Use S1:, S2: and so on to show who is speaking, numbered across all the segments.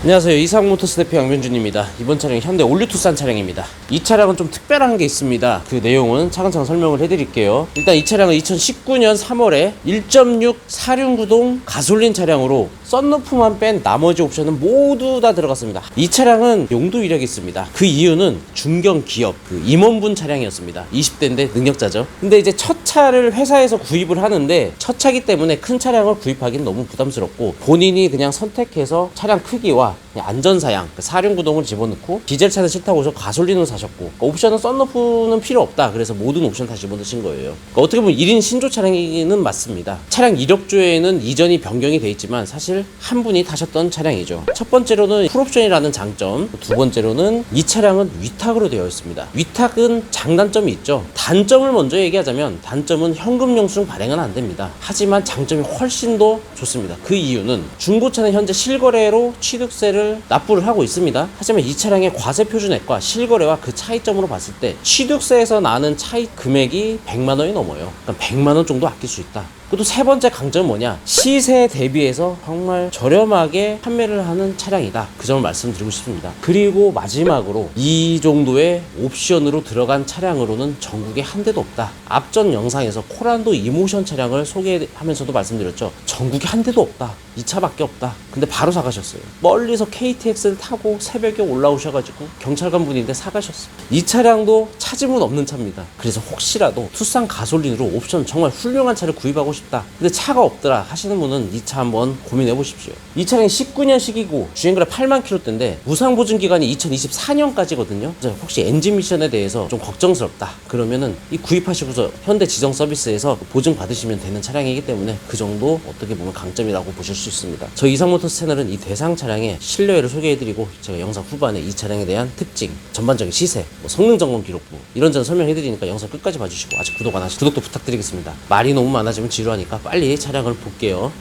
S1: 안녕하세요. 이상모터스 대표 양변준입니다. 이번 차량이 현대 올류투싼 차량입니다. 이 차량은 좀 특별한 게 있습니다. 그 내용은 차근차근 설명을 해드릴게요. 일단 이 차량은 2019년 3월에 1.6 사륜구동 가솔린 차량으로 썬루프만 뺀 나머지 옵션은 모두 다 들어갔습니다. 이 차량은 용도 이력이 있습니다. 그 이유는 중견 기업 그 임원분 차량이었습니다. 20대인데 능력자죠. 근데 이제 첫 차를 회사에서 구입을 하는데 첫 차기 때문에 큰 차량을 구입하기는 너무 부담스럽고 본인이 그냥 선택해서 차량 크기와 안전사양 그 사륜구동을 집어넣고 디젤차는 싫다고 해서 가솔린을 사셨고 그러니까 옵션은 썬루프는 필요 없다. 그래서 모든 옵션 다 집어넣으신 거예요. 그러니까 어떻게 보면 1인 신조 차량이기는 맞습니다. 차량 이력조에는 이전이 변경이 돼 있지만 사실 한 분이 타셨던 차량이죠. 첫 번째로는 풀옵션이라는 장점 두 번째로는 이 차량은 위탁으로 되어 있습니다. 위탁은 장단점이 있죠. 단점을 먼저 얘기하자면 단점은 현금 영수증 발행은 안 됩니다. 하지만 장점이 훨씬 더 좋습니다. 그 이유는 중고차는 현재 실거래로 취득세를 납부를 하고 있습니다. 하지만 이 차량의 과세 표준액과 실거래와 그 차이점으로 봤을 때 취득세에서 나는 차이 금액이 100만 원이 넘어요. 그러니까 100만 원 정도 아낄 수 있다 그리고 세 번째 강점은 뭐냐? 시세 대비해서 정말 저렴하게 판매를 하는 차량이다. 그 점을 말씀드리고 싶습니다. 그리고 마지막으로 이 정도의 옵션으로 들어간 차량으로는 전국에 한 대도 없다. 앞전 영상에서 코란도 이모션 차량을 소개하면서도 말씀드렸죠. 전국에 한 대도 없다. 이 차밖에 없다. 근데 바로 사가셨어요. 멀리서 KTX를 타고 새벽에 올라오셔가지고 경찰관 분인데 사가셨어요. 이 차량도 찾으면 없는 차입니다. 그래서 혹시라도 투싼 가솔린으로 옵션 정말 훌륭한 차를 구입하고 싶다. 근데 차가 없더라. 하시는 분은 이 차 한번 고민해 보십시오. 이 차량이 19년식이고 주행거리 8만 킬로대인데 무상 보증 기간이 2024년까지거든요. 혹시 엔진 미션에 대해서 좀 걱정스럽다. 그러면은 이 구입하시고서 현대 지정 서비스에서 보증 받으시면 되는 차량이기 때문에 그 정도 어떻게 보면 강점이라고 보실 수 있습니다. 저희 이상모터스 채널은 이 대상 차량의 실내외를 소개해드리고 제가 영상 후반에 이 차량에 대한 특징 전반적인 시세 뭐 성능 점검 기록부 이런저런 설명해드리니까 영상 끝까지 봐주시고 아직 구독 안 하시고 구독도 부탁드리겠습니다. 말이 너무 많아지면 지루 하니까 빨리 차량을 볼게요.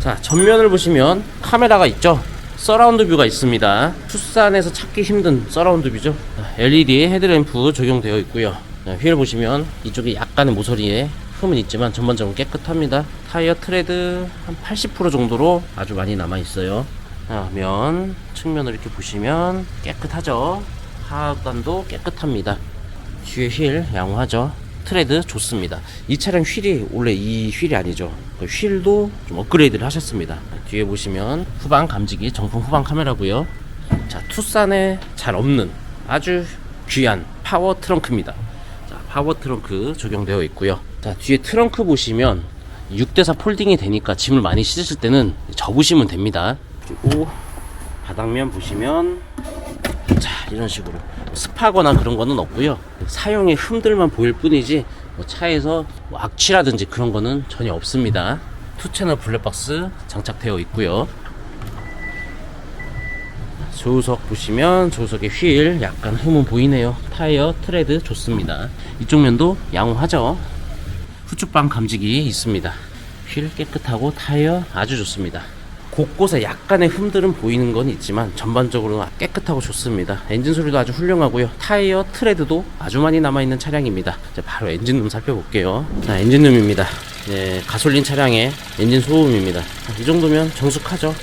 S1: 자 전면을 보시면 카메라가 있죠? 서라운드 뷰가 있습니다. 투싼에서 찾기 힘든 서라운드 뷰죠? LED 헤드램프 적용되어 있고요. 자, 휠 보시면 이쪽에 약간의 모서리에 흠은 있지만 전반적으로 깨끗합니다. 타이어 트레드 한 80% 정도로 아주 많이 남아 있어요. 자, 면 측면을 이렇게 보시면 깨끗하죠? 하단도 깨끗합니다. 뒤에 휠 양호하죠 트레드 좋습니다. 이 차량 휠이 원래 이 휠이 아니죠. 그 휠도 좀 업그레이드를 하셨습니다. 뒤에 보시면 후방 감지기 정품 후방 카메라고요. 자 투싼에 잘 없는 아주 귀한 파워 트렁크입니다. 자 파워 트렁크 적용되어 있고요. 자 뒤에 트렁크 보시면 6대4 폴딩이 되니까 짐을 많이 싣으실 때는 접으시면 됩니다. 그리고 바닥면 보시면 자 이런 식으로 습하거나 그런 거는 없고요. 사용의 흠들만 보일 뿐이지 뭐 차에서 뭐 악취라든지 그런 거는 전혀 없습니다. 투 채널 블랙박스 장착되어 있고요. 조수석 보시면 조수석의 휠 약간 흠은 보이네요. 타이어 트레드 좋습니다. 이쪽 면도 양호하죠? 후측방 감지기 있습니다. 휠 깨끗하고 타이어 아주 좋습니다 곳곳에 약간의 흠들은 보이는 건 있지만 전반적으로는 깨끗하고 좋습니다. 엔진 소리도 아주 훌륭하고요. 타이어 트레드도 아주 많이 남아있는 차량입니다. 이제 바로 엔진룸 살펴볼게요. 자, 엔진룸입니다. 네, 가솔린 차량의 엔진 소음입니다. 이 정도면 정숙하죠.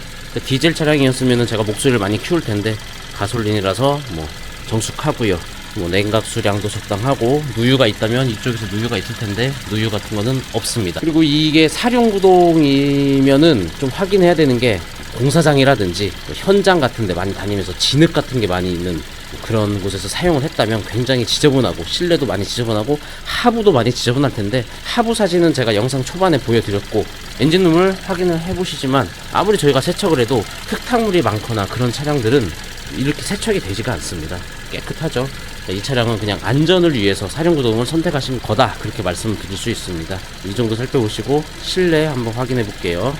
S1: 디젤 차량이었으면 제가 목소리를 많이 키울 텐데 가솔린이라서 뭐 정숙하고요. 뭐 냉각 수량도 적당하고 누유가 있다면 이쪽에서 누유가 있을 텐데 누유 같은 거는 없습니다. 그리고 이게 사륜 구동이면은 좀 확인해야 되는 게 공사장이라든지 또 현장 같은 데 많이 다니면서 진흙 같은 게 많이 있는 그런 곳에서 사용을 했다면 굉장히 지저분하고 실내도 많이 지저분하고 하부도 많이 지저분할 텐데 하부 사진은 제가 영상 초반에 보여드렸고 엔진룸을 확인을 해보시지만 아무리 저희가 세척을 해도 흙탕물이 많거나 그런 차량들은 이렇게 세척이 되지가 않습니다. 깨끗하죠. 이 차량은 그냥 안전을 위해서 사륜구동을 선택하신 거다. 그렇게 말씀을 드릴 수 있습니다. 이 정도 살펴보시고 실내 한번 확인해 볼게요.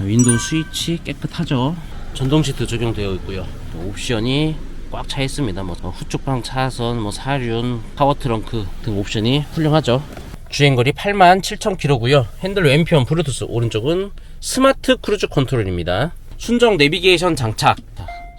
S1: 윈도우 스위치 깨끗하죠? 전동 시트 적용되어 있고요. 옵션이 꽉 차 있습니다. 뭐 후측방 차선 뭐 사륜 파워 트렁크 등 옵션이 훌륭하죠. 주행거리 8만 7천 킬로고요. 핸들 왼편 블루투스 오른쪽은 스마트 크루즈 컨트롤입니다. 순정 내비게이션 장착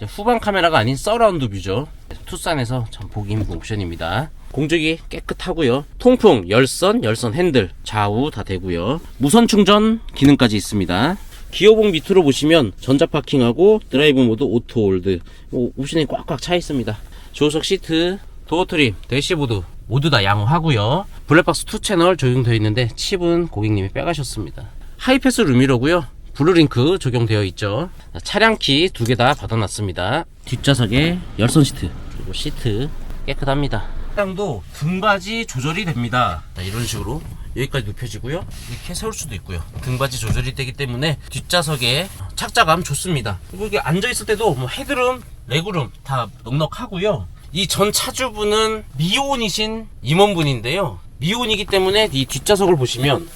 S1: 후방 카메라가 아닌 서라운드 뷰죠. 투싼에서 참 보기 힘든 옵션입니다. 공조기 깨끗하고요. 통풍, 열선, 열선 핸들, 좌우 다 되고요. 무선 충전 기능까지 있습니다. 기어봉 밑으로 보시면 전자 파킹하고 드라이브 모드 오토 홀드 뭐 옵션이 꽉꽉 차 있습니다. 조수석 시트, 도어 트림, 대시보드 모두 다 양호하고요. 블랙박스 2 채널 적용되어 있는데 칩은 고객님이 빼가셨습니다. 하이패스 룸이로고요. 블루링크 적용되어 있죠. 자, 차량 키 두 개 다 받아놨습니다. 뒷좌석에 열선 시트 그리고 시트 깨끗합니다. 차량도 등받이 조절이 됩니다. 자, 이런 식으로 여기까지 눕혀지고요. 이렇게 세울 수도 있고요. 등받이 조절이 되기 때문에 뒷좌석에 착자감 좋습니다. 그리고 이게 앉아있을 때도 뭐 헤드룸, 레그룸 다 넉넉하고요. 이 전 차주분은 미혼이신 임원분인데요. 미혼이기 때문에 이 뒷좌석을 보시면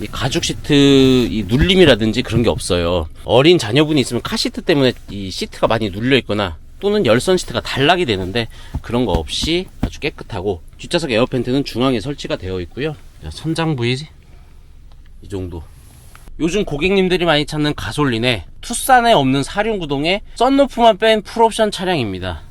S1: 이 가죽 시트 이 눌림이라든지 그런 게 없어요. 어린 자녀분이 있으면 카시트 때문에 이 시트가 많이 눌려 있거나 또는 열선 시트가 단락이 되는데 그런 거 없이 아주 깨끗하고 뒷좌석 에어팬트는 중앙에 설치가 되어 있고요. 자, 선장 부위 이 정도. 요즘 고객님들이 많이 찾는 가솔린에 투싼에 없는 사륜구동에 썬루프만 뺀 풀옵션 차량입니다.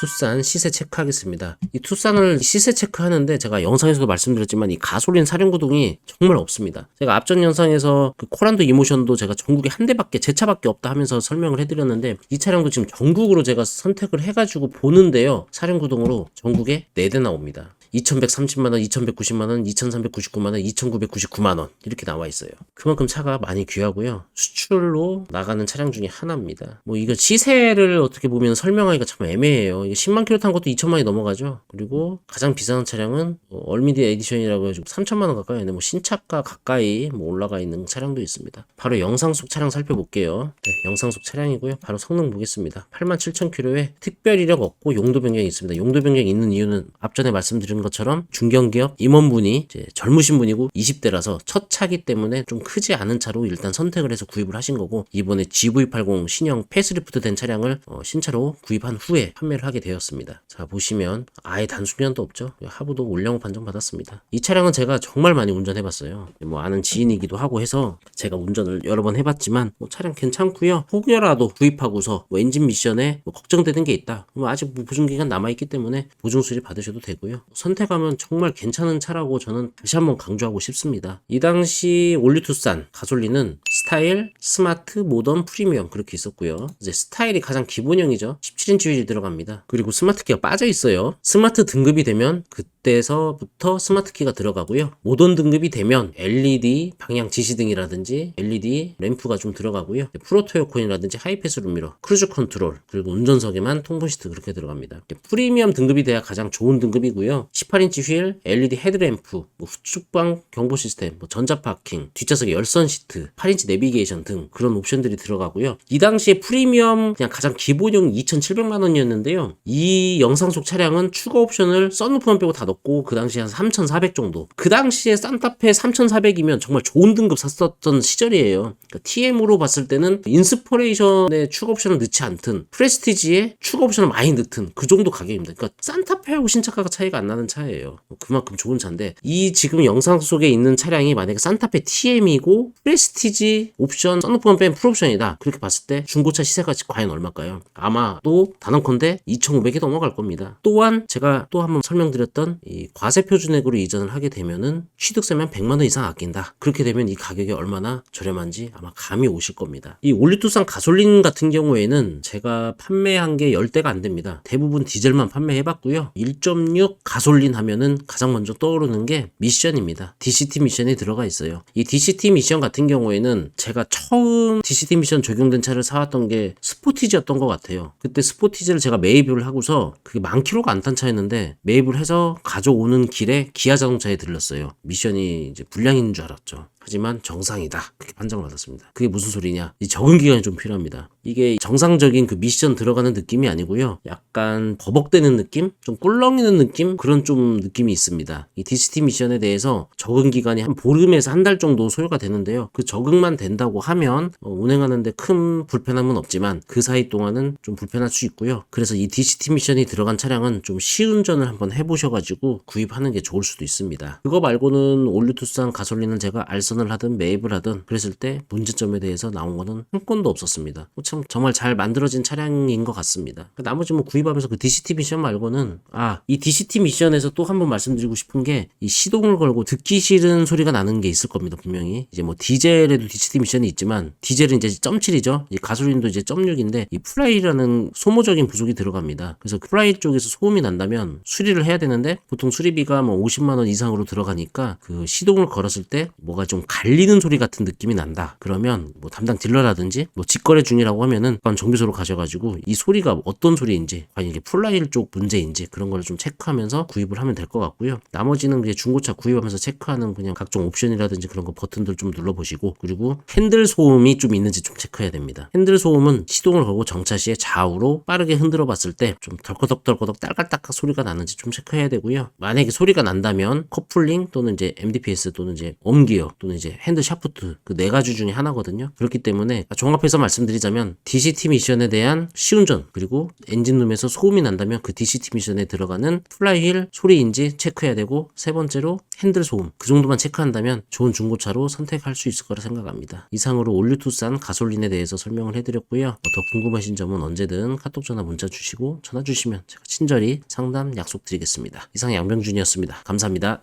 S1: 투싼 시세 체크하겠습니다. 이 투싼을 시세 체크하는데 제가 영상에서도 말씀드렸지만 이 가솔린 사륜구동이 정말 없습니다. 제가 앞전 영상에서 그 코란도 이모션도 제가 전국에 한 대밖에 제 차밖에 없다 하면서 설명을 해드렸는데 이 차량도 지금 전국으로 제가 선택을 해가지고 보는데요. 사륜구동으로 전국에 4대 나옵니다. 2130만원, 2190만원, 2399만원, 2999만원 이렇게 나와 있어요. 그만큼 차가 많이 귀하고요. 수출로 나가는 차량 중에 하나입니다. 뭐 이거 시세를 어떻게 보면 설명하기가 참 애매해요. 이게 10만 킬로 탄 것도 2천만이 넘어가죠. 그리고 가장 비싼 차량은 뭐 얼미디 에디션이라고 해가지고 3천만원 가까이 하는데 뭐 신차가 가까이 뭐 올라가 있는 차량도 있습니다. 바로 영상 속 차량 살펴볼게요. 네, 영상 속 차량이고요. 바로 성능 보겠습니다. 8만 7천 킬로에 특별 이력 없고 용도 변경이 있습니다. 용도 변경이 있는 이유는 앞전에 말씀드린 것처럼 중견기업 임원분이 이제 젊으신 분이고 20대라서 첫 차기 때문에 좀 크지 않은 차로 일단 선택을 해서 구입을 하신 거고 이번에 GV80 신형 페이스리프트 된 차량을 어, 신차로 구입한 후에 판매를 하게 되었습니다. 자 보시면 아예 단순면도 없죠. 하부도 올영 판정 받았습니다. 이 차량은 제가 정말 많이 운전해봤어요. 뭐 아는 지인이기도 하고 해서 제가 운전을 여러 번 해봤지만 뭐 차량 괜찮고요. 혹여라도 구입하고서 뭐 엔진 미션에 뭐 걱정되는 게 있다. 뭐 아직 뭐 보증 기간 남아 있기 때문에 보증 수리 받으셔도 되고요. 선 택하면 정말 괜찮은 차라고 저는 다시 한번 강조하고 싶습니다. 이 당시 올리투싼 가솔린은 스타일, 스마트, 모던, 프리미엄 그렇게 있었고요. 이제 스타일이 가장 기본형이죠. 17인치 휠이 들어갑니다. 그리고 스마트 키가 빠져 있어요. 스마트 등급이 되면 그때서부터 스마트 키가 들어가고요. 모던 등급이 되면 LED 방향 지시등이라든지 LED 램프가 좀 들어가고요. 프로토 에어컨이라든지 하이패스 룸미러, 크루즈 컨트롤 그리고 운전석에만 통보 시트 그렇게 들어갑니다. 프리미엄 등급이 돼야 가장 좋은 등급이고요. 18인치 휠, LED 헤드램프, 뭐 후측방 경보 시스템, 뭐 전자 파킹, 뒷좌석에 열선 시트, 8인치 내비 게이션 등 그런 옵션들이 들어가고요. 이 당시에 프리미엄 그냥 가장 기본형 2,700만 원이었는데요. 이 영상 속 차량은 추가 옵션을 썬루프만 빼고 다 넣고 그 당시에 한 3,400 정도. 그 당시에 산타페 3,400이면 정말 좋은 등급 샀었던 시절이에요. 그러니까 TM으로 봤을 때는 인스퍼레이션에 추가 옵션을 넣지 않든 프레스티지에 추가 옵션을 많이 넣든 그 정도 가격입니다. 그러니까 산타페하고 신차가가 차이가 안 나는 차예요. 그만큼 좋은 차인데 이 지금 영상 속에 있는 차량이 만약에 산타페 TM이고 프레스티지 옵션 썬루프만 뺀 풀옵션이다. 그렇게 봤을 때 중고차 시세가 과연 얼마일까요? 아마도 단언컨대 2,500이 넘어갈 겁니다. 또한 제가 또 한번 설명드렸던 이 과세 표준액으로 이전을 하게 되면은 취득세면 100만 원 이상 아낀다. 그렇게 되면 이 가격이 얼마나 저렴한지 아마 감이 오실 겁니다. 이 올리투산 가솔린 같은 경우에는 제가 판매한 게 10대가 안 됩니다. 대부분 디젤만 판매해봤고요. 1.6 가솔린 하면은 가장 먼저 떠오르는 게 미션입니다. DCT 미션이 들어가 있어요. 이 DCT 미션 같은 경우에는 제가 처음 DCT 미션 적용된 차를 사왔던 게 스포티지였던 것 같아요. 그때 스포티지를 제가 매입을 하고서 그게 만 킬로가 안 탄 차였는데 매입을 해서 가져오는 길에 기아 자동차에 들렀어요. 미션이 이제 불량인 줄 알았죠. 하지만 정상이다. 그렇게 판정을 받았습니다. 그게 무슨 소리냐? 이 적응 기간이 좀 필요합니다. 이게 정상적인 그 미션 들어가는 느낌이 아니고요. 약간 버벅대는 느낌? 좀 꿀렁이는 느낌? 그런 좀 느낌이 있습니다. 이 DCT 미션에 대해서 적응 기간이 한 보름에서 한 달 정도 소요가 되는데요. 그 적응만 된다고 하면 어, 운행하는데 큰 불편함은 없지만 그 사이 동안은 좀 불편할 수 있고요. 그래서 이 DCT 미션이 들어간 차량은 좀 시운전을 한번 해보셔가지고 구입하는 게 좋을 수도 있습니다. 그거 말고는 올류투싼 가솔린은 제가 알선 넬선을 하든 매입을 하든 그랬을 때 문제점에 대해서 나온 거는 한 건도 없었습니다. 뭐참 정말 잘 만들어진 차량인 것 같습니다. 나머지 뭐 구입하면서 그 DCT 미션 말고는 아 이 DCT 미션에서 또 한 번 말씀드리고 싶은 게 이 시동을 걸고 듣기 싫은 소리가 나는 게 있을 겁니다 분명히 이제 뭐 디젤에도 DCT 미션이 있지만 디젤은 이제 .7이죠 이 가솔린도 이제 .6인데 이 플라이라는 소모적인 부속이 들어갑니다 그래서 플라이 쪽에서 소음이 난다면 수리를 해야 되는데 보통 수리비가 뭐 50만 원 이상으로 들어가니까 그 시동을 걸었을 때 뭐가 좀 갈리는 소리 같은 느낌이 난다. 그러면 뭐 담당 딜러라든지 뭐 직거래 중이라고 하면은 일반 정비소로 가셔가지고 이 소리가 어떤 소리인지 과연 이게 플라이 쪽 문제인지 그런 걸 좀 체크하면서 구입을 하면 될 것 같고요. 나머지는 그냥 중고차 구입하면서 체크하는 그냥 각종 옵션이라든지 그런 거 버튼들 좀 눌러보시고 그리고 핸들 소음이 좀 있는지 좀 체크해야 됩니다. 핸들 소음은 시동을 걸고 정차 시에 좌우로 빠르게 흔들어 봤을 때 좀 덜커덕덜커덕 딸깍딸깍 소리가 나는지 좀 체크해야 되고요. 만약에 소리가 난다면 커플링 또는 이제 MDPS 또는 이제 엄기어 또는 이제 핸들 샤프트 그 네 가지 중에 하나거든요 그렇기 때문에 종합해서 말씀드리자면 DCT 미션에 대한 시운전 그리고 엔진룸에서 소음이 난다면 그 DCT 미션에 들어가는 플라이휠 소리인지 체크해야 되고 세 번째로 핸들 소음 그 정도만 체크한다면 좋은 중고차로 선택할 수 있을 거라 생각합니다. 이상으로 올류투싼 가솔린에 대해서 설명을 해드렸고요. 뭐더 궁금하신 점은 언제든 카톡 전화 문자 주시고 전화 주시면 제가 친절히 상담 약속드리겠습니다. 이상 양병준이었습니다. 감사합니다.